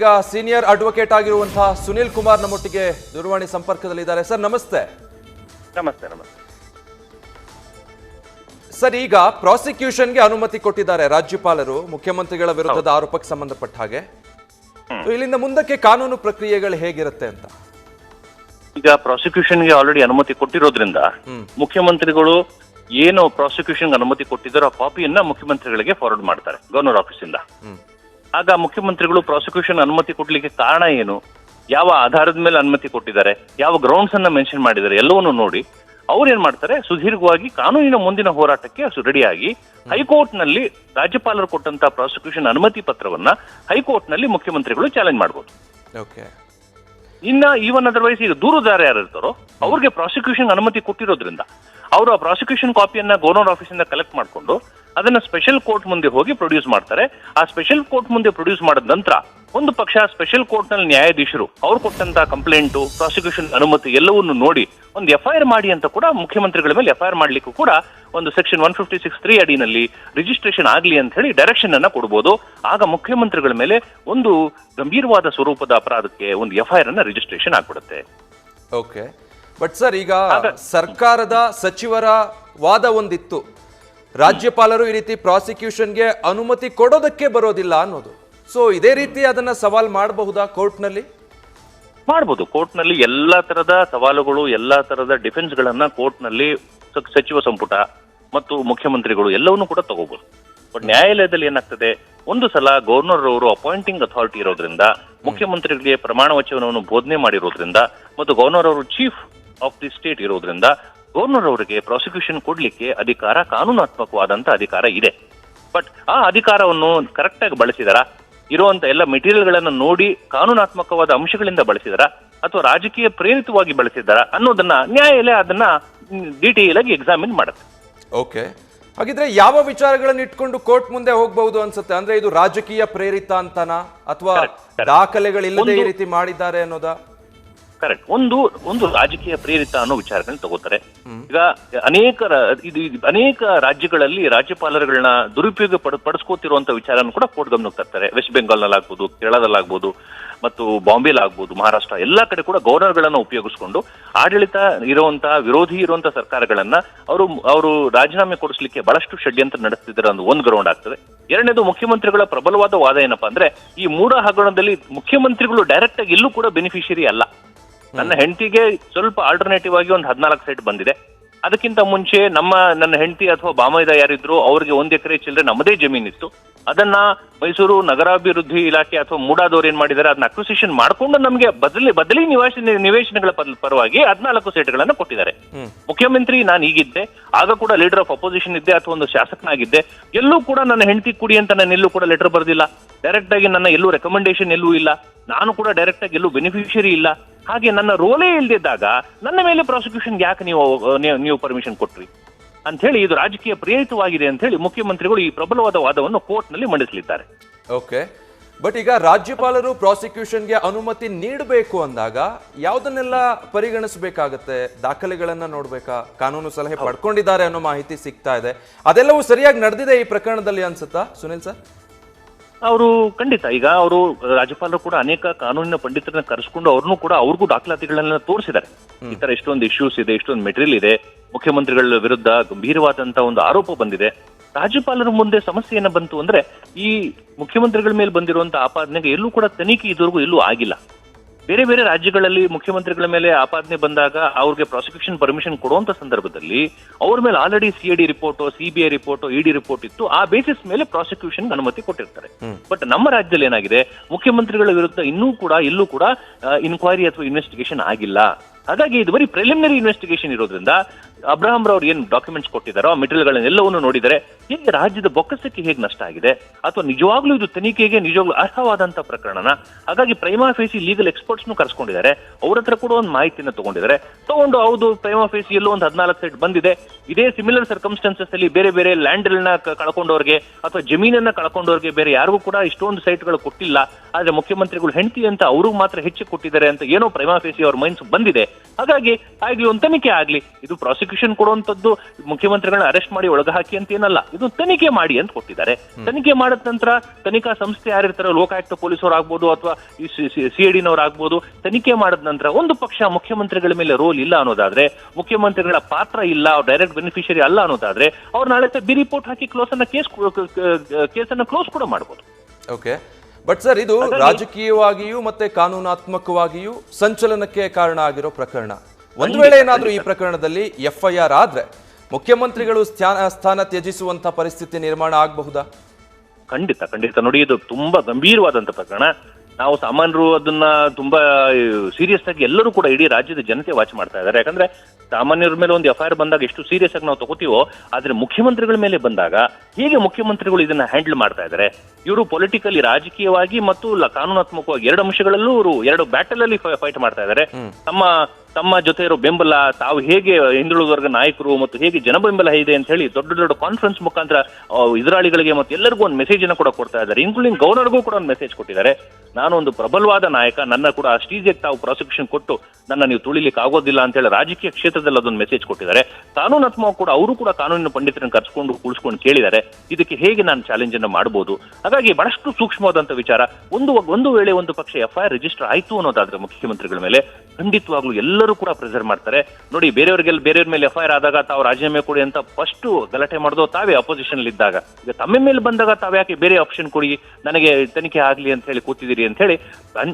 ಈಗ senior advocate ಆಗಿರುವಂತಹ ಸುನಿಲ್ ಕುಮಾರ್ ನಮ್ಮೊಟ್ಟಿಗೆ ದೂರವಾಣಿ ಸಂಪರ್ಕದಲ್ಲಿದ್ದಾರೆ. ಸರ್ ನಮಸ್ತೆ. ನಮಸ್ತೆ ನಮಸ್ತೆ. ಸರ್ ಈಗ ಪ್ರಾಸಿಕ್ಯೂಷನ್ಗೆ ಅನುಮತಿ ಕೊಟ್ಟಿದ್ದಾರೆ ರಾಜ್ಯಪಾಲರು ಮುಖ್ಯಮಂತ್ರಿಗಳ ವಿರುದ್ಧದ ಆರೋಪಕ್ಕೆ ಸಂಬಂಧಪಟ್ಟ ಹಾಗೆ. ಇಲ್ಲಿಂದ ಮುಂದಕ್ಕೆ ಕಾನೂನು ಪ್ರಕ್ರಿಯೆಗಳು ಹೇಗಿರುತ್ತೆ ಅಂತ? ಈಗ ಪ್ರಾಸಿಕ್ಯೂಷನ್ಗೆ ಆಲ್ರೆಡಿ ಅನುಮತಿ ಕೊಟ್ಟಿರೋದ್ರಿಂದ ಮುಖ್ಯಮಂತ್ರಿಗಳು ಏನು ಪ್ರಾಸಿಕ್ಯೂಷನ್ ಅನುಮತಿ ಕೊಟ್ಟಿದ್ದಾರೋ ಆ ಕಾಪಿಯನ್ನ ಮುಖ್ಯಮಂತ್ರಿಗಳಿಗೆ ಫಾರ್ವರ್ಡ್ ಮಾಡ್ತಾರೆ ಗವರ್ನರ್ ಆಫೀಸಿಂದ ಆಗ ಮುಖ್ಯಮಂತ್ರಿಗಳು ಪ್ರಾಸಿಕ್ಯೂಷನ್ ಅನುಮತಿ ಕೊಡ್ಲಿಕ್ಕೆ ಕಾರಣ ಏನು? ಯಾವ ಆಧಾರದ ಮೇಲೆ ಅನುಮತಿ ಕೊಟ್ಟಿದ್ದಾರೆ? ಯಾವ ಗ್ರೌಂಡ್ಸ್ ಅನ್ನ ಮೆನ್ಷನ್ ಮಾಡಿದ್ದಾರೆ? ಎಲ್ಲವನ್ನು ನೋಡಿ. ಅವ್ರು ಏನ್ ಮಾಡ್ತಾರೆ? ಸುದೀರ್ಘವಾಗಿ ಕಾನೂನಿನ ಮುಂದಿನ ಹೋರಾಟಕ್ಕೆ ರೆಡಿಯಾಗಿ ಹೈಕೋರ್ಟ್ನಲ್ಲಿ ರಾಜ್ಯಪಾಲರು ಕೊಟ್ಟಂತ ಪ್ರಾಸಿಕ್ಯೂಷನ್ ಅನುಮತಿ ಪತ್ರವನ್ನ ಹೈಕೋರ್ಟ್ನಲ್ಲಿ ಮುಖ್ಯಮಂತ್ರಿಗಳು ಚಾಲೆಂಜ್ ಮಾಡಬಹುದು ಇನ್ನ ಈವನ್ ಅದರ್ವೈಸ್ ಈಗ ದೂರುದಾರ ಯಾರು ಇರ್ತಾರೋ ಅವ್ರಿಗೆ ಪ್ರಾಸಿಕ್ಯೂಷನ್ ಅನುಮತಿ ಕೊಟ್ಟಿರೋದ್ರಿಂದ ಅವರು ಆ ಪ್ರಾಸಿಕ್ಯೂಷನ್ ಕಾಪಿಯನ್ನ ಗವರ್ನರ್ ಆಫೀಸಿಂದ ಕಲೆಕ್ಟ್ ಮಾಡಿಕೊಂಡು ಅದನ್ನ ಸ್ಪೆಷಲ್ ಕೋರ್ಟ್ ಮುಂದೆ ಹೋಗಿ ಪ್ರೊಡ್ಯೂಸ್ ಮಾಡ್ತಾರೆ. ಆ ಸ್ಪೆಷಲ್ ಕೋರ್ಟ್ ಮುಂದೆ ಪ್ರೊಡ್ಯೂಸ್ ಮಾಡಿದ ನಂತರ ಒಂದು ಪಕ್ಷ ಸ್ಪೆಷಲ್ ಕೋರ್ಟ್ನಲ್ಲಿ ನ್ಯಾಯಾಧೀಶರು ಅವ್ರು ಕೊಟ್ಟಂತ ಕಂಪ್ಲೇಂಟು ಪ್ರಾಸಿಕ್ಯೂಷನ್ ಅನುಮತಿ ಎಲ್ಲವನ್ನು ನೋಡಿ ಒಂದು ಎಫ್ಐಆರ್ ಮಾಡಿ ಅಂತ ಕೂಡ ಮುಖ್ಯಮಂತ್ರಿಗಳ ಮೇಲೆ ಎಫ್ಐಆರ್ ಮಾಡ್ಲಿಕ್ಕೂ ಕೂಡ ಒಂದು section one fifty six three ಅಡಿನಲ್ಲಿ registration ಆಗಲಿ ಅಂತ ಹೇಳಿ ಡೈರೆಕ್ಷನ್ ಅನ್ನ ಕೊಡಬಹುದು ಆಗ ಮುಖ್ಯಮಂತ್ರಿಗಳ ಮೇಲೆ ಒಂದು ಗಂಭೀರವಾದ ಸ್ವರೂಪದ ಅಪರಾಧಕ್ಕೆ ಒಂದು ಎಫ್ಐಆರ್ ಅನ್ನ ರಿಜಿಸ್ಟ್ರೇಷನ್ ಆಗ್ಬಿಡುತ್ತೆ. ಓಕೆ ಬಟ್ ಸರ್ ಈಗ ಸರ್ಕಾರದ ಸಚಿವರ ವಾದ ಒಂದಿತ್ತು. ರಾಜ್ಯಪಾಲರು ಈ ರೀತಿ ಪ್ರಾಸಿಕ್ಯೂಷನ್ಗೆ ಅನುಮತಿ ಕೊಡೋದಕ್ಕೆ ಬರೋದಿಲ್ಲ ಅನ್ನೋದು. ಸೊ ಇದೇ ರೀತಿ ಅದನ್ನ ಸವಾಲ್ ಮಾಡಬಹುದಾ ಕೋರ್ಟ್ನಲ್ಲಿ? ಮಾಡ್ಬೋದು. ಕೋರ್ಟ್ನಲ್ಲಿ ಎಲ್ಲಾ ತರದ ಸವಾಲುಗಳು, ಎಲ್ಲಾ ತರದ ಡಿಫೆನ್ಸ್ ಕೋರ್ಟ್ನಲ್ಲಿ ಕೋರ್ಟ್ನಲ್ಲಿ ಸಚಿವ ಸಂಪುಟ ಮತ್ತು ಮುಖ್ಯಮಂತ್ರಿಗಳು ಎಲ್ಲವನ್ನೂ ಕೂಡ ತಗೋಬಹುದು ಬಟ್ ನ್ಯಾಯಾಲಯದಲ್ಲಿ ಏನಾಗ್ತದೆ, ಒಂದು ಸಲ ಗವರ್ನರ್ ಅವರು ಅಪಾಯಿಂಟಿಂಗ್ ಅಥಾರಿಟಿ ಇರೋದ್ರಿಂದ, ಮುಖ್ಯಮಂತ್ರಿಗಳಿಗೆ ಪ್ರಮಾಣ ವಚನವನ್ನು ಬೋಧನೆ ಮಾಡಿರೋದ್ರಿಂದ, ಮತ್ತು ಗವರ್ನರ್ ಅವರು ಚೀಫ್ ಆಫ್ ದಿ ಸ್ಟೇಟ್ ಇರೋದ್ರಿಂದ ಗವರ್ನರ್ ಅವರಿಗೆ ಪ್ರಾಸಿಕ್ಯೂಷನ್ ಕೊಡ್ಲಿಕ್ಕೆ ಅಧಿಕಾರ ಕಾನೂನಾತ್ಮಕವಾದಂತ ಅಧಿಕಾರ ಇದೆ. ಬಟ್ ಆ ಅಧಿಕಾರವನ್ನು ಕರೆಕ್ಟ್ ಆಗಿ ಬಳಸಿದಾರಾ? ಇರುವಂತ ಎಲ್ಲ ಮೆಟೀರಿಯಲ್ ಗಳನ್ನ ನೋಡಿ ಕಾನೂನಾತ್ಮಕವಾದ ಅಂಶಗಳಿಂದ ಬಳಸಿದಾರ? ಅಥವಾ ರಾಜಕೀಯ ಪ್ರೇರಿತವಾಗಿ ಬಳಸಿದ್ದಾರ ಅನ್ನೋದನ್ನ ನ್ಯಾಯಾಲಯ ಅದನ್ನ ಡಿಟೇಲ್ ಆಗಿ ಎಕ್ಸಾಮಿನ್ ಮಾಡುತ್ತೆ. ಓಕೆ ಹಾಗಿದ್ರೆ ಯಾವ ವಿಚಾರಗಳನ್ನ ಇಟ್ಕೊಂಡು ಕೋರ್ಟ್ ಮುಂದೆ ಹೋಗಬಹುದು ಅನ್ಸುತ್ತೆ? ಅಂದ್ರೆ ಇದು ರಾಜಕೀಯ ಪ್ರೇರಿತ ಅಂತನಾ? ಅಥವಾ. ದಾಖಲೆಗಳಿಲ್ಲದೆ ಈ ರೀತಿ ಮಾಡಿದ್ದಾರೆ ಅನ್ನೋದಾ? ಕರೆಕ್ಟ್ ಒಂದು ಒಂದು ರಾಜಕೀಯ ಪ್ರೇರಿತ ಅನ್ನೋ ವಿಚಾರಗಳನ್ನ ತಗೋತಾರೆ. ಈಗ ಅನೇಕ ಇದು ಅನೇಕ ರಾಜ್ಯಗಳಲ್ಲಿ ರಾಜ್ಯಪಾಲರುಗಳನ್ನ ದುರುಪಯೋಗ ಪಡ ಪಡಿಸ್ಕೋತಿರುವಂತ ವಿಚಾರನ ಕೂಡ ಕೋರ್ಟ್ ಗಮನಕ್ಕೆ ತರ್ತಾರೆ. ವೆಸ್ಟ್ ಬೆಂಗಾಲ್ನಲ್ಲಾಗ್ಬೋದು ಕೇರಳದಲ್ಲಾಗ್ಬೋದು ಮತ್ತು ಬಾಂಬೆಲಾಗ್ಬೋದು ಮಹಾರಾಷ್ಟ್ರ ಎಲ್ಲಾ ಕಡೆ ಕೂಡ ಗವರ್ನರ್ಗಳನ್ನ ಉಪಯೋಗಿಸ್ಕೊಂಡು ಆಡಳಿತ ಇರುವಂತಹ ವಿರೋಧಿ ಇರುವಂತಹ ಸರ್ಕಾರಗಳನ್ನ ಅವರು ಅವರು ರಾಜೀನಾಮೆ ಕೊಡಿಸ್ಲಿಕ್ಕೆ ಬಹಳಷ್ಟು ಷಡ್ಯಂತ್ರ ನಡೆಸ್ತಿದ್ದಾರೆ ಅನ್ನೋ ಒಂದು ಗ್ರೌಂಡ್ ಆಗ್ತದೆ. ಎರಡನೇದು ಮುಖ್ಯಮಂತ್ರಿಗಳ ಪ್ರಬಲವಾದ ವಾದ ಏನಪ್ಪಾ ಅಂದ್ರೆ ಈ ಮೂರ ಹಗರಣದಲ್ಲಿ ಮುಖ್ಯಮಂತ್ರಿಗಳು ಡೈರೆಕ್ಟ್ ಆಗಿ ಎಲ್ಲೂ ಕೂಡ ಬೆನಿಫಿಷಿಯರಿ ಅಲ್ಲ. ನನ್ನ ಹೆಂಡತಿಗೆ ಸ್ವಲ್ಪ ಆಲ್ಟರ್ನೇಟಿವ್ ಆಗಿ ಒಂದು ಹದಿನಾಲ್ಕು ಸೈಟ್ ಬಂದಿದೆ. ಅದಕ್ಕಿಂತ ಮುಂಚೆ ನಮ್ಮ ನನ್ನ ಹೆಂಡತಿ ಅಥವಾ ಬಾಮೈದ ಯಾರಿದ್ರು ಅವ್ರಿಗೆ ಒಂದ್ ಎಕರೆ ಚಿಲ್ಲರೆ ನಮ್ಮದೇ ಜಮೀನಿತ್ತು. ಅದನ್ನ ಮೈಸೂರು ನಗರಾಭಿವೃದ್ಧಿ ಇಲಾಖೆ ಅಥವಾ ಮೂಡಾದವ್ರು ಏನ್ ಮಾಡಿದ್ದಾರೆ ಅದನ್ನ ಅಕ್ವಿಸಿಷನ್ ಮಾಡ್ಕೊಂಡು ನಮಗೆ ಬದಲಿ ಬದಲಿ ನಿವಾಸ ನಿವೇಶನಗಳ ಪರ- ಪರವಾಗಿ ಹದಿನಾಲ್ಕು ಸೀಟ್ಗಳನ್ನ ಕೊಟ್ಟಿದ್ದಾರೆ. ಮುಖ್ಯಮಂತ್ರಿ ನಾನು ಈಗಿದ್ದೆ ಆಗ ಕೂಡ ಲೀಡರ್ ಆಫ್ ಅಪೋಸಿಷನ್ ಇದ್ದೆ ಅಥವಾ ಒಂದು ಶಾಸಕನಾಗಿದ್ದೆ. ಎಲ್ಲೂ ಕೂಡ ನನ್ನ ಹೆಂಡತಿ ಕುಡಿ ಅಂತ ನಾನು ಎಲ್ಲೂ ಕೂಡ ಲೆಟರ್ ಬರೆದಿಲ್ಲ. ಡೈರೆಕ್ಟ್ ಆಗಿ ನನ್ನ ಎಲ್ಲೂ ರೆಕಮೆಂಡೇಶನ್ ಎಲ್ಲೂ ಇಲ್ಲ. ನಾನು ಕೂಡ ಡೈರೆಕ್ಟ್ ಆಗಿ ಎಲ್ಲೂ ಬೆನಿಫಿಷಿಯರಿ ಇಲ್ಲ. ಹಾಗೆ ನನ್ನ ರೋಲೇ ಇಲ್ದಿದ್ದಾಗ ನನ್ನ ಮೇಲೆ ಪ್ರಾಸಿಕ್ಯೂಷನ್ ಯಾಕೆ ನೀವು ನೀವು- ಪರ್ಮಿಷನ್ ಕೊಟ್ರಿ? ಅಂತ ಹೇಳಿ ಇದು ರಾಜಕೀಯ ಪ್ರೇರಿತವಾಗಿದೆ ಅಂತ ಹೇಳಿ ಮುಖ್ಯಮಂತ್ರಿಗಳು ಈ ಪ್ರಬಲವಾದ ವಾದವನ್ನು ಕೋರ್ಟ್ನಲ್ಲಿ ಮಂಡಿಸಲಿದ್ದಾರೆ. ಓಕೆ ಬಟ್ ಈಗ ರಾಜ್ಯಪಾಲರು ಪ್ರಾಸಿಕ್ಯೂಷನ್ಗೆ ಅನುಮತಿ ನೀಡಬೇಕು ಅಂದಾಗ ಯಾವುದನ್ನೆಲ್ಲ ಪರಿಗಣಿಸಬೇಕಾಗತ್ತೆ? ದಾಖಲೆಗಳನ್ನ ನೋಡ್ಬೇಕಾ? ಕಾನೂನು ಸಲಹೆ ಪಡ್ಕೊಂಡಿದ್ದಾರೆ ಅನ್ನೋ ಮಾಹಿತಿ ಸಿಗ್ತಾ ಇದೆ. ಅದೆಲ್ಲವೂ ಸರಿಯಾಗಿ ನಡೆದಿದೆ ಈ ಪ್ರಕರಣದಲ್ಲಿ ಅನ್ಸುತ್ತಾ ಸುನಿಲ್ ಸರ್? ಅವರು ಖಂಡಿತ ಈಗ ಅವರು ರಾಜ್ಯಪಾಲರು ಕೂಡ ಅನೇಕ ಕಾನೂನಿನ ಪಂಡಿತರನ್ನ ಕರೆಸ್ಕೊಂಡು ಅವ್ರನ್ನೂ ಕೂಡ ಅವ್ರಿಗೂ ದಾಖಲಾತಿಗಳನ್ನ ತೋರಿಸಿದ್ದಾರೆ. ಈ ತರ ಇಷ್ಟೊಂದು ಇಶ್ಯೂಸ್ ಇದೆ ಇಷ್ಟೊಂದು ಮೆಟೀರಿಯಲ್ ಇದೆ ಮುಖ್ಯಮಂತ್ರಿಗಳ ವಿರುದ್ಧ ಗಂಭೀರವಾದಂತ ಒಂದು ಆರೋಪ ಬಂದಿದೆ. ರಾಜ್ಯಪಾಲರ ಮುಂದೆ ಸಮಸ್ಯೆ ಏನ ಬಂತು ಅಂದ್ರೆ ಈ ಮುಖ್ಯಮಂತ್ರಿಗಳ ಮೇಲೆ ಬಂದಿರುವಂತ ಆಪಾದನೆಗೆ ಎಲ್ಲೂ ಕೂಡ ತನಿಖೆ ಇದುವರೆಗೂ ಎಲ್ಲೂ ಆಗಿಲ್ಲ. ಬೇರೆ ಬೇರೆ ರಾಜ್ಯಗಳಲ್ಲಿ ಮುಖ್ಯಮಂತ್ರಿಗಳ ಮೇಲೆ ಆಪಾದನೆ ಬಂದಾಗ ಅವ್ರಿಗೆ ಪ್ರಾಸಿಕ್ಯೂಷನ್ ಪರ್ಮಿಷನ್ ಕೊಡುವಂತ ಸಂದರ್ಭದಲ್ಲಿ ಅವ್ರ ಮೇಲೆ already C D report CBI report ED report ಇತ್ತು. ಆ ಬೇಸಿಸ್ ಮೇಲೆ ಪ್ರಾಸಿಕ್ಯೂಷನ್ ಅನುಮತಿ ಕೊಟ್ಟಿರ್ತಾರೆ. ಬಟ್ ನಮ್ಮ ರಾಜ್ಯದಲ್ಲಿ ಏನಾಗಿದೆ? ಮುಖ್ಯಮಂತ್ರಿಗಳ ವಿರುದ್ಧ ಇನ್ನೂ ಕೂಡ ಎಲ್ಲೂ ಕೂಡ ಇನ್ಕ್ವೈರಿ ಅಥವಾ ಇನ್ವೆಸ್ಟಿಗೇಷನ್ ಆಗಿಲ್ಲ. ಹಾಗಾಗಿ ಇದು ಬರೀ ಪ್ರಿಲಿಮಿನರಿ ಇನ್ವೆಸ್ಟಿಗೇಷನ್ ಇರೋದ್ರಿಂದ ಅಬ್ರಹಾಂ ರವ್ರು ಏನ್ ಡಾಕ್ಯುಮೆಂಟ್ಸ್ ಕೊಟ್ಟಿದ್ದಾರೋ ಆ ಮೆಟೀರಿಯಲ್ಗಳನ್ನೆಲ್ಲವನ್ನು ನೋಡಿದರೆ ಹೇಗೆ ರಾಜ್ಯದ ಬೊಕ್ಕಸಕ್ಕೆ ಹೇಗೆ ನಷ್ಟ ಆಗಿದೆ? ಅಥವಾ ನಿಜವಾಗ್ಲೂ ಇದು ತನಿಖೆಗೆ ನಿಜವಾಗ್ಲೂ ಅರ್ಹವಾದಂತ ಪ್ರಕರಣನ? ಹಾಗಾಗಿ ಪ್ರೈಮಾ ಫೇಸಿ ಲೀಗಲ್ ಎಕ್ಸ್ಪರ್ಟ್ಸ್ನು ಕರ್ಸ್ಕೊಂಡಿದ್ದಾರೆ. ಅವ್ರ ಹತ್ರ ಕೂಡ ಒಂದು ಮಾಹಿತಿನ ತಗೊಂಡಿದ್ದಾರೆ. ತಗೊಂಡು ಹೌದು, ಪ್ರೈಮಾ ಫೇಸಿ ಎಲ್ಲೋ ಒಂದು ಹದಿನಾಲ್ಕು ಸೈಟ್ ಬಂದಿದೆ. ಇದೇ ಸಿಮಿಲರ್ ಸರ್ಕಮ್ಸ್ಟೆನ್ಸಸ್ ಅಲ್ಲಿ ಬೇರೆ ಬೇರೆ ಲ್ಯಾಂಡ್ ಕಳ್ಕೊಂಡವ್ರಿಗೆ ಅಥವಾ ಜಮೀನನ್ನ ಕಳ್ಕೊಂಡವ್ರಿಗೆ ಬೇರೆ ಯಾರಿಗೂ ಕೂಡ ಇಷ್ಟೊಂದು ಸೈಟ್ಗಳು ಕೊಟ್ಟಿಲ್ಲ. ಆದ್ರೆ ಮುಖ್ಯಮಂತ್ರಿಗಳು ಹೆಂಡತಿ ಅಂತ ಅವ್ರಿಗೂ ಮಾತ್ರ ಹೆಚ್ಚು ಕೊಟ್ಟಿದ್ದಾರೆ ಅಂತ ಏನೋ ಪ್ರೈಮಾ ಫೇಸಿ ಅವ್ರ ಮೈನ್ಸ್ ಬಂದಿದೆ. ಹಾಗಾಗಿ ಆಗ್ಲಿ, ಒಂದು ತನಿಖೆ ಆಗ್ಲಿ. ಇದು ಪ್ರಾಸಿಕ್ಯೂಷನ್ ಕೊಡುವಂತದ್ದು ಮುಖ್ಯಮಂತ್ರಿಗಳನ್ನ ಅರೆಸ್ಟ್ ಮಾಡಿ ಒಳಗೆ ಹಾಕಿ ಅಂತ ಏನಲ್ಲ. ಇದು ತನಿಖೆ ಮಾಡಿ ಅಂತ ಕೊಟ್ಟಿದ್ದಾರೆ. ತನಿಖೆ ಮಾಡಿದ ನಂತರ ತನಿಖಾ ಸಂಸ್ಥೆ ಯಾರಿರ್ತಾರೆ ಲೋಕಾಯುಕ್ತ ಪೊಲೀಸರು ಆಗ್ಬೋದು ಅಥವಾ ಈ ಸಿ ಐ ಡಿನವ್ರು ಆಗ್ಬೋದು ತನಿಖೆ ಮಾಡಿದ ನಂತರ ಒಂದು ಪಕ್ಷ ಮುಖ್ಯಮಂತ್ರಿಗಳ ಮೇಲೆ ರೋಲ್ ಇಲ್ಲ ಅನ್ನೋದಾದ್ರೆ ಮುಖ್ಯಮಂತ್ರಿಗಳ ಪಾತ್ರ ಇಲ್ಲ ಅವ್ರು ಡೈರೆಕ್ಟ್ ಬೆನಿಫಿಷರಿ ಅಲ್ಲ ಅನ್ನೋದಾದ್ರೆ ಅವ್ರು ನಾಳೆ ಬಿ ರಿಪೋರ್ಟ್ ಹಾಕಿ ಕ್ಲೋಸ್ ಅನ್ನ ಕೇಸ್ ಕೇಸನ್ನ ಕ್ಲೋಸ್ ಕೂಡ ಮಾಡ್ಬೋದು. ಓಕೆ ಬಟ್ ಸರ್ ಇದು ರಾಜಕೀಯವಾಗಿಯೂ ಮತ್ತೆ ಕಾನೂನಾತ್ಮಕವಾಗಿಯೂ ಸಂಚಲನಕ್ಕೆ ಕಾರಣ ಆಗಿರೋ ಪ್ರಕರಣ. ಒಂದು ವೇಳೆ ಏನಾದರೂ ಈ ಪ್ರಕರಣದಲ್ಲಿ ಎಫ್ ಐ ಆರ್ ಆದ್ರೆ ಮುಖ್ಯಮಂತ್ರಿಗಳು ಸ್ಥಾನ ಸ್ಥಾನ ತ್ಯಜಿಸುವಂತ ಪರಿಸ್ಥಿತಿ ನಿರ್ಮಾಣ ಆಗಬಹುದಾ? ಖಂಡಿತ ಖಂಡಿತ. ನೋಡಿ ಇದು ತುಂಬಾ ಗಂಭೀರವಾದಂತ ಪ್ರಕರಣ. ನಾವು ಸಾಮಾನ್ಯರು ಅದನ್ನ ತುಂಬಾ ಸೀರಿಯಸ್ ಆಗಿ ಎಲ್ಲರೂ ಕೂಡ ಇಡೀ ರಾಜ್ಯದ ಜನತೆ ವಾಚ್ ಮಾಡ್ತಾ ಇದ್ದಾರೆ. ಯಾಕಂದ್ರೆ ಸಾಮಾನ್ಯರ ಮೇಲೆ ಒಂದು ಎಫ್ ಐ ಆರ್ ಬಂದಾಗ ಎಷ್ಟು ಸೀರಿಯಸ್ ಆಗಿ ನಾವು ತಗೋತೀವೋ ಆದ್ರೆ ಮುಖ್ಯಮಂತ್ರಿಗಳ ಮೇಲೆ ಬಂದಾಗ ಹೇಗೆ ಮುಖ್ಯಮಂತ್ರಿಗಳು ಇದನ್ನ ಹ್ಯಾಂಡಲ್ ಮಾಡ್ತಾ ಇದ್ದಾರೆ? ಇವರು ಪೊಲಿಟಿಕಲಿ ರಾಜಕೀಯವಾಗಿ ಮತ್ತು ಕಾನೂನಾತ್ಮಕವಾಗಿ ಎರಡು ಅಂಶಗಳಲ್ಲೂ ಇವರು ಎರಡು ಬ್ಯಾಟಲ್ ಅಲ್ಲಿ ಫೈಟ್ ಮಾಡ್ತಾ ಇದ್ದಾರೆ. ತಮ್ಮ ತಮ್ಮ ಜೊತೆ ಇರೋ ಬೆಂಬಲ, ತಾವು ಹೇಗೆ ಹಿಂದುಳಿದ ವರ್ಗ ನಾಯಕರು ಮತ್ತು ಹೇಗೆ ಜನ ಬೆಂಬಲ ಇದೆ ಅಂತ ಹೇಳಿ ದೊಡ್ಡ ದೊಡ್ಡ ಕಾನ್ಫರೆನ್ಸ್ ಮುಖಾಂತರ ಎದುರಾಳಿಗಳಿಗೆ ಮತ್ತು ಎಲ್ಲರಿಗೂ ಒಂದು ಮೆಸೇಜ್ ಅನ್ನು ಕೂಡ ಕೊಡ್ತಾ ಇದ್ದಾರೆ. ಇನ್ಕ್ಲೂಡಿಂಗ್ ಗವರ್ನರ್ಗೂ ಕೂಡ ಒಂದು ಮೆಸೇಜ್ ಕೊಟ್ಟಿದ್ದಾರೆ. ನಾನು ಒಂದು ಪ್ರಬಲವಾದ ನಾಯಕ, ನನ್ನ ಕೂಡ ಅಷ್ಟೀಜೆಗೆ ತಾವು ಪ್ರಾಸಿಕ್ಯೂಷನ್ ಕೊಟ್ಟು ನನ್ನ ನೀವು ತುಳಿಲಿಕ್ಕೆ ಆಗೋದಿಲ್ಲ ಅಂತ ಹೇಳಿ ರಾಜಕೀಯ ಕ್ಷೇತ್ರದಲ್ಲಿ ಅದೊಂದು ಮೆಸೇಜ್ ಕೊಟ್ಟಿದ್ದಾರೆ. ಕಾನೂನಾತ್ಮಕ ಕೂಡ ಅವರು ಕೂಡ ಕಾನೂನಿನ ಪಂಡಿತರನ್ನು ಕರ್ಸ್ಕೊಂಡು ಕೂಡಿಸ್ಕೊಂಡು ಕೇಳಿದ್ದಾರೆ. ಇದಕ್ಕೆ ಹೇಗೆ ನಾನು ಚಾಲೆಂಜ್ ಅನ್ನು ಮಾಡಬಹುದು ಹಾಗಾಗಿ ಬಹಳಷ್ಟು ಸೂಕ್ಷ್ಮವಾದಂತಹ ವಿಚಾರ. ಒಂದು ಒಂದು ವೇಳೆ ಒಂದು ಪಕ್ಷ ಎಫ್ಐಆರ್ ರಿಜಿಸ್ಟರ್ ಆಯ್ತು ಅನ್ನೋದಾದ್ರೆ ಮುಖ್ಯಮಂತ್ರಿಗಳ ಮೇಲೆ ಖಂಡಿತವಾಗ್ಲೂ ಎಲ್ಲರೂ ಕೂಡ ಪ್ರೆಸರ್ ಮಾಡ್ತಾರೆ. ನೋಡಿ, ಬೇರೆಯವರಿಗೆಲ್ಲ, ಬೇರೆಯವ್ರ ಮೇಲೆ ಎಫ್ಐಆರ್ ಆದಾಗ ತಾವು ರಾಜೀನಾಮೆ ಕೊಡಿ ಅಂತ ಫಸ್ಟ್ ಗಲಾಟೆ ಮಾಡೋದು ತಾವೇ ಅಪೋಸಿಷನ್ ಇದ್ದಾಗ. ಈಗ ತಮ್ಮ ಮೇಲೆ ಬಂದಾಗ ತಾವ್ಯಾಕೆ ಬೇರೆ ಆಪ್ಷನ್ ಕೊಡಿ? ನನಗೆ ತನಿಖೆ ಆಗ್ಲಿ ಅಂತ ಹೇಳಿ ಕೂತಿದ್ದೀರಿ. ಅಂತ ಹೇಳಿ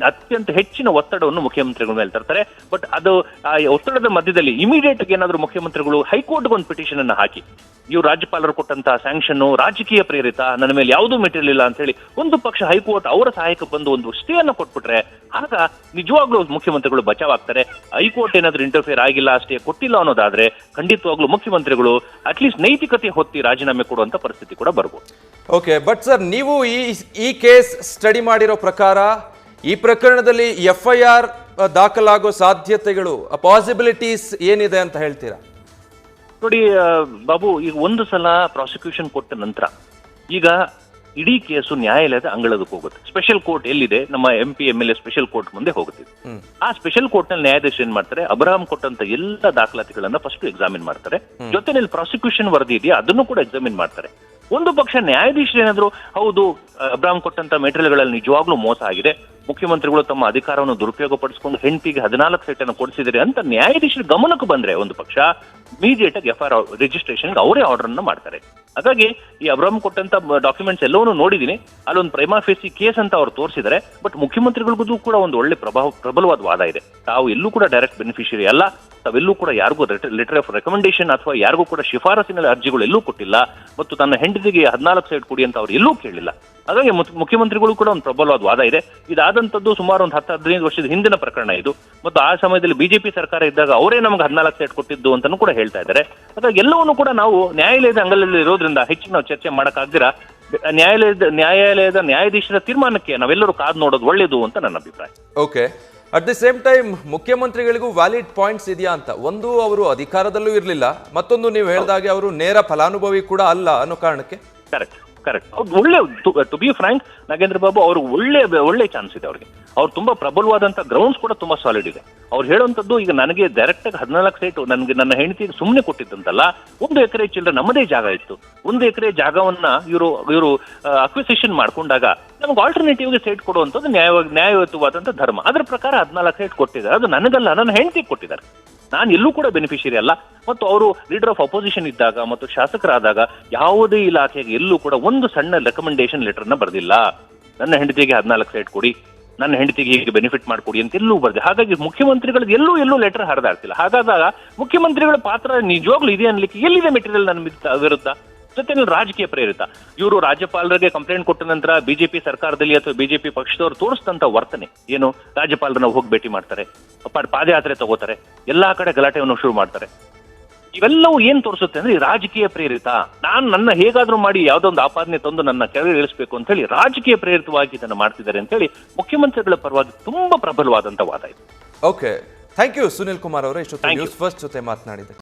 ಅತ್ಯಂತ ಹೆಚ್ಚಿನ ಒತ್ತಡವನ್ನು ಮುಖ್ಯಮಂತ್ರಿಗಳ ಮೇಲೆ ತರ್ತಾರೆ. ಬಟ್ ಅದು, ಆ ಒತ್ತಡದ ಮಧ್ಯದಲ್ಲಿ ಇಮಿಡಿಯೇಟ್ ಏನಾದ್ರು ಮುಖ್ಯಮಂತ್ರಿಗಳು ಹೈಕೋರ್ಟ್ಗೆ ಒಂದು ಪಿಟಿಷನ್ ಅನ್ನು ಹಾಕಿ. ಇವ್ರು ರಾಜ್ಯಪಾಲರು ಕೊಟ್ಟಂತಹ ಸ್ಯಾಂಕ್ಷನ್ ರಾಜಕೀಯ ಪ್ರೇರಿತ, ನನ್ನ ಮೇಲೆ ಯಾವುದೂ ಮೆಟೀರಿಯಲ್ ಇಲ್ಲ ಅಂತ ಹೇಳಿ ಒಂದು ಪಕ್ಷ ಹೈಕೋರ್ಟ್ ಅವರ ಸಹಾಯಕ್ಕೆ ಬಂದು ಒಂದು ಸ್ಟೇ ಅನ್ನು ಕೊಟ್ಬಿಟ್ರೆ, ಆಗ ನಿಜವಾಗ್ಲೂ ಮುಖ್ಯಮಂತ್ರಿಗಳು ಬಚಾವ್ ಆಗ್ತಾರೆ ಹೈಕೋರ್ಟ್ ಏನಾದರೂ ಇಂಟರ್ಫಿಯರ್ ಆಗಿಲ್ಲ, ಅಷ್ಟೇ ಕೊಟ್ಟಿಲ್ಲ ಅನ್ನೋದಾದ್ರೆ ಖಂಡಿತವಾಗ್ಲೂ ಮುಖ್ಯಮಂತ್ರಿಗಳು ಅಟ್ಲೀಸ್ಟ್ ನೈತಿಕತೆ ಹೊತ್ತಿ ರಾಜೀನಾಮೆ ಕೊಡುವಂತ ಪರಿಸ್ಥಿತಿ ಕೂಡ ಬರ್ಬೋದು. ಓಕೆ ಬಟ್ ಸರ್ ನೀವು ಈ ಈ ಕೇಸ್ ಸ್ಟಡಿ ಮಾಡಿರೋ ಪ್ರಕಾರ ಈ ಪ್ರಕರಣದಲ್ಲಿ ಎಫ್ ಐ ಆರ್ ದಾಖಲಾಗೋ ಸಾಧ್ಯತೆಗಳು ಪಾಸಿಬಿಲಿಟೀಸ್ ಏನಿದೆ ಅಂತ ಹೇಳ್ತೀರಾ? ನೋಡಿ ಬಾಬು ಈಗ ಒಂದು ಸಲ ಪ್ರಾಸಿಕ್ಯೂಷನ್ ಕೊಟ್ಟ ನಂತರ ಈಗ ಇಡೀ ಕೇಸು ನ್ಯಾಯಾಲಯದ ಅಂಗಳದಕ್ಕೆ ಹೋಗುತ್ತೆ. ಸ್ಪೆಷಲ್ ಕೋರ್ಟ್ ಎಲ್ಲಿದೆ? ನಮ್ಮ M P M L A special court ಮುಂದೆ ಹೋಗುತ್ತೆ. ಆ ಸ್ಪೆಷಲ್ ಕೋರ್ಟ್ನಲ್ಲಿ ನ್ಯಾಯಾಧೀಶ ಏನ್ ಮಾಡ್ತಾರೆ? ಅಬ್ರಹಾಂ ಕೊಟ್ಟಂತ ಎಲ್ಲ ದಾಖಲಾತಿಗಳನ್ನ ಫಸ್ಟ್ ಎಕ್ಸಾಮಿನ್ ಮಾಡ್ತಾರೆ. ಜೊತೆನಲ್ಲಿ ಪ್ರಾಸಿಕ್ಯೂಷನ್ ವರದಿ ಇದೆಯಾ? ಅದನ್ನು ಕೂಡ ಎಕ್ಸಾಮಿನ್ ಮಾಡ್ತಾರೆ. ಒಂದು ಪಕ್ಷ ನ್ಯಾಯಾಧೀಶರು ಏನಾದ್ರು, ಹೌದು ಅಬ್ರಾಮ್ ಕೊಟ್ಟಂತ ಮೆಟೀರಿಯಲ್ಗಳಲ್ಲಿ ನಿಜವಾಗ್ಲೂ ಮೋಸ ಆಗಿದೆ. ಮುಖ್ಯಮಂತ್ರಿಗಳು ತಮ್ಮ ಅಧಿಕಾರವನ್ನು ದುರುಪಯೋಗ ಪಡಿಸಿಕೊಂಡು ಹೆಂಡತಿಗೆ ಹದಿನಾಲ್ಕು ಸೆಟ್ ಅನ್ನು ಕೊಡಿಸಿದರೆ ಅಂತ ನ್ಯಾಯಾಧೀಶರ ಗಮನಕ್ಕೆ ಬಂದ್ರೆ ಒಂದು ಪಕ್ಷ ಇಮಿಡಿಯೇಟ್ ಆಗಿ ಎಫ್ ಐ ಆರ್ ರಿಜಿಸ್ಟ್ರೇಷನ್ ಅವರೇ ಆರ್ಡರ್ ಅನ್ನ ಮಾಡ್ತಾರೆ. ಹಾಗಾಗಿ ಈ ಅಬ್ರಾಮ್ ಕೊಟ್ಟಂತ ಡಾಕ್ಯುಮೆಂಟ್ಸ್ ಎಲ್ಲವನ್ನೂ ನೋಡಿದೀನಿ ಅಲ್ಲೊಂದು ಪ್ರೈಮಾ ಫೇಸಿ ಕೇಸ್ ಅಂತ ಅವ್ರು ತೋರಿಸಿದರೆ ಬಟ್ ಮುಖ್ಯಮಂತ್ರಿಗಳಿಗೂ ಕೂಡ ಒಂದು ಒಳ್ಳೆ ಪ್ರಭಾವ, ಪ್ರಬಲವಾದ ವಾದ ಇದೆ. ತಾವು ಎಲ್ಲೂ ಕೂಡ ಡೈರೆಕ್ಟ್ ಬೆನಿಫಿಷಿಯರಿ ಅಲ್ಲ. ತಾವೆಲ್ಲೂ ಕೂಡ ಯಾರಿಗೂ ಲೆಟರ್ ಆಫ್ ರೆಕಮೆಂಡೇಶನ್ ಅಥವಾ ಯಾರಿಗೂ ಕೂಡ ಶಿಫಾರಸಿನ ಅರ್ಜಿಗಳು ಎಲ್ಲೂ ಕೊಟ್ಟಿಲ್ಲ ಮತ್ತು ತನ್ನ ಹೆಂಡತಿಗೆ ಹದಿನಾಲ್ಕು ಸೈಡ್ ಕೊಡಿ ಅಂತ ಅವ್ರು ಎಲ್ಲೂ ಕೇಳಿಲ್ಲ. ಹಾಗಾಗಿ ಮುಖ್ಯಮಂತ್ರಿಗಳು ಕೂಡ ಒಂದು ಪ್ರಬಲವಾದ ವಾದ ಇದೆ. ಇದಾದಂತದ್ದು ಸುಮಾರು ಒಂದು ಹತ್ತು ಹದಿನೈದು ವರ್ಷದ ಹಿಂದಿನ ಪ್ರಕರಣ ಇದು. ಮತ್ತು ಆ ಸಮಯದಲ್ಲಿ ಬಿಜೆಪಿ ಸರ್ಕಾರ ಇದ್ದಾಗ ಅವರೇ ನಮಗೆ ಹದಿನಾಲ್ಕು ಸೈಡ್ ಕೊಟ್ಟಿದ್ದು ಅಂತಾನೂ ಕೂಡ ಹೇಳ್ತಾ ಇದ್ದಾರೆ. ಹಾಗಾಗಿ ಎಲ್ಲವನ್ನೂ ಕೂಡ ನಾವು ನ್ಯಾಯಾಲಯದ ಅಂಗಲಲ್ಲಿ ಇರೋದ್ರಿಂದ ಹೆಚ್ಚಿನ ನಾವು ಚರ್ಚೆ ಮಾಡೋಕ್ಕಾಗದಿರ? ನ್ಯಾಯಾಲಯದ ನ್ಯಾಯಾಲಯದ ನ್ಯಾಯಾಧೀಶರ ತೀರ್ಮಾನಕ್ಕೆ ನಾವೆಲ್ಲರೂ ಕಾದು ನೋಡೋದು ಒಳ್ಳೇದು ಅಂತ ನನ್ನ ಅಭಿಪ್ರಾಯ. Okay at the same time ಮುಖ್ಯಮಂತ್ರಿಗಳಿಗೂ valid points ಇದೆಯಾ ಅಂತ. ಒಂದು ಅವರು ಅಧಿಕಾರದಲ್ಲೂ ಇರಲಿಲ್ಲ, ಮತ್ತೊಂದು ನೀವು ಹೇಳಿದಾಗೆ ಅವರು ನೇರ ಫಲಾನುಭವಿ ಕೂಡ ಅಲ್ಲ ಅನ್ನೋ ಕಾರಣಕ್ಕೆ? ಕರೆಕ್ಟ್ ಕರೆಕ್ಟ್ ಒಳ್ಳೆ to be frank Nagendra Babu ಅವ್ರು ಒಳ್ಳೆ ಒಳ್ಳೆ ಚಾನ್ಸ್ ಇದೆ ಅವ್ರಿಗೆ. ಅವ್ರು ತುಂಬಾ ಪ್ರಬಲವಾದಂತ ಗ್ರೌಂಡ್ಸ್ ಕೂಡ ತುಂಬಾ ಸಾಲಿಡ್ ಇದೆ. ಅವ್ರು ಹೇಳುವಂತದ್ದು ಈಗ ನನಗೆ ಡೈರೆಕ್ಟ್ ಆಗಿ ಹದಿನಾಲ್ಕು ಸೈಟ್ ನನಗೆ ನನ್ನ ಹೆಂಡತಿಗೆ ಸುಮ್ಮನೆ ಕೊಟ್ಟಿದ್ದಂತಲ್ಲ, ಒಂದು ಎಕರೆ ಚಿಲ್ಲರೆ ನಮ್ಮದೇ ಜಾಗ ಇತ್ತು. ಒಂದು ಎಕರೆ ಜಾಗವನ್ನ ಇವರು ಇವರು ಅಕ್ವಿಸೇಷನ್ ಮಾಡ್ಕೊಂಡಾಗ ನಮ್ಗೆ ಆಲ್ಟರ್ನೇಟಿವ್ಗೆ ಸೈಟ್ ಕೊಡುವಂತದ್ದು ನ್ಯಾಯ ನ್ಯಾಯಯುತವಾದಂತ ಧರ್ಮ. ಅದ್ರ ಪ್ರಕಾರ ಹದಿನಾಲ್ಕು ಸೈಟ್ ಕೊಟ್ಟಿದ್ದಾರೆ. ಅದು ನನಗಲ್ಲ, ನನ್ನ ಹೆಂಡತಿಗೆ ಕೊಟ್ಟಿದ್ದಾರೆ. ನಾನು ಎಲ್ಲೂ ಕೂಡ ಬೆನಿಫಿಷಿಯರಿ ಅಲ್ಲ. ಮತ್ತು ಅವರು ಲೀಡರ್ ಆಫ್ ಅಪೋಸಿಷನ್ ಇದ್ದಾಗ ಮತ್ತು ಶಾಸಕರಾದಾಗ ಯಾವುದೇ ಇಲಾಖೆಗೆ ಎಲ್ಲೂ ಕೂಡ ಒಂದು ಸಣ್ಣ ರೆಕಮೆಂಡೇಶನ್ ಲೆಟರ್ನ ಬರೆದಿಲ್ಲ. ನನ್ನ ಹೆಂಡತಿಗೆ ಹದಿನಾಲ್ಕು ಸೈಟ್ ಕೊಡಿ, ನನ್ನ ಹೆಂಡತಿಗೆ ಹೀಗೆ ಬೆನಿಫಿಟ್ ಮಾಡಿಕೊಡಿ ಅಂತ ಎಲ್ಲೂ ಬರ್ದೆ. ಹಾಗಾಗಿ ಮುಖ್ಯಮಂತ್ರಿಗಳಿಗೆ ಎಲ್ಲೂ ಎಲ್ಲೂ ಲೆಟರ್ ಹರಿದಾಡ್ತಿಲ್ಲ ಹಾಗಾದಾಗ ಮುಖ್ಯಮಂತ್ರಿಗಳ ಪಾತ್ರ ನಿಜವಾಗ್ಲೂ ಇದೆ ಅನ್ಲಿಕ್ಕೆ ಎಲ್ಲಿದೆ ಮೆಟೀರಿಯಲ್ ನನ್ನ ವಿರುದ್ಧ- ಜೊತೆನಲ್ಲಿ ರಾಜಕೀಯ ಪ್ರೇರಿತ. ಇವರು ರಾಜ್ಯಪಾಲರಿಗೆ ಕಂಪ್ಲೇಂಟ್ ಕೊಟ್ಟ ನಂತರ ಬಿಜೆಪಿ ಸರ್ಕಾರದಲ್ಲಿ ಅಥವಾ ಬಿಜೆಪಿ ಪಕ್ಷದವರು ತೋರಿಸಿದಂತ ವರ್ತನೆ. ಏನು? ರಾಜ್ಯಪಾಲರನ್ನ ಹೋಗಿ ಭೇಟಿ ಮಾಡ್ತಾರೆ. ಪಾದಯಾತ್ರೆ ತಗೋತಾರೆ. ಎಲ್ಲಾ ಕಡೆ ಗಲಾಟೆಯನ್ನು ಶುರು ಮಾಡ್ತಾರೆ. ಇವೆಲ್ಲವೂ ಏನ್ ತೋರಿಸುತ್ತೆ ಅಂದ್ರೆ ರಾಜಕೀಯ ಪ್ರೇರಿತ. ನಾನು ನನ್ನ ಹೇಗಾದ್ರೂ ಮಾಡಿ ಯಾವ್ದೋ ಒಂದು ಆಪಾದನೆ ತಂದು ನನ್ನ ಕೆಳಗೆ ಇಳಿಸಬೇಕು ಅಂತ ಹೇಳಿ ರಾಜಕೀಯ ಪ್ರೇರಿತವಾಗಿ ಇದನ್ನು ಮಾಡ್ತಿದ್ದಾರೆ ಅಂತ ಹೇಳಿ ಮುಖ್ಯಮಂತ್ರಿಗಳ ಪರವಾಗಿ ತುಂಬಾ ಪ್ರಬಲವಾದಂತ ವಾದ ಇದೆ. Okay thank you Sunil Kumar ಅವರೇ. ಇಷ್ಟೊತ್ತು ನ್ಯೂಸ್ ಫಸ್ಟ್ ಜೊತೆ ಮಾತನಾಡಿದೆ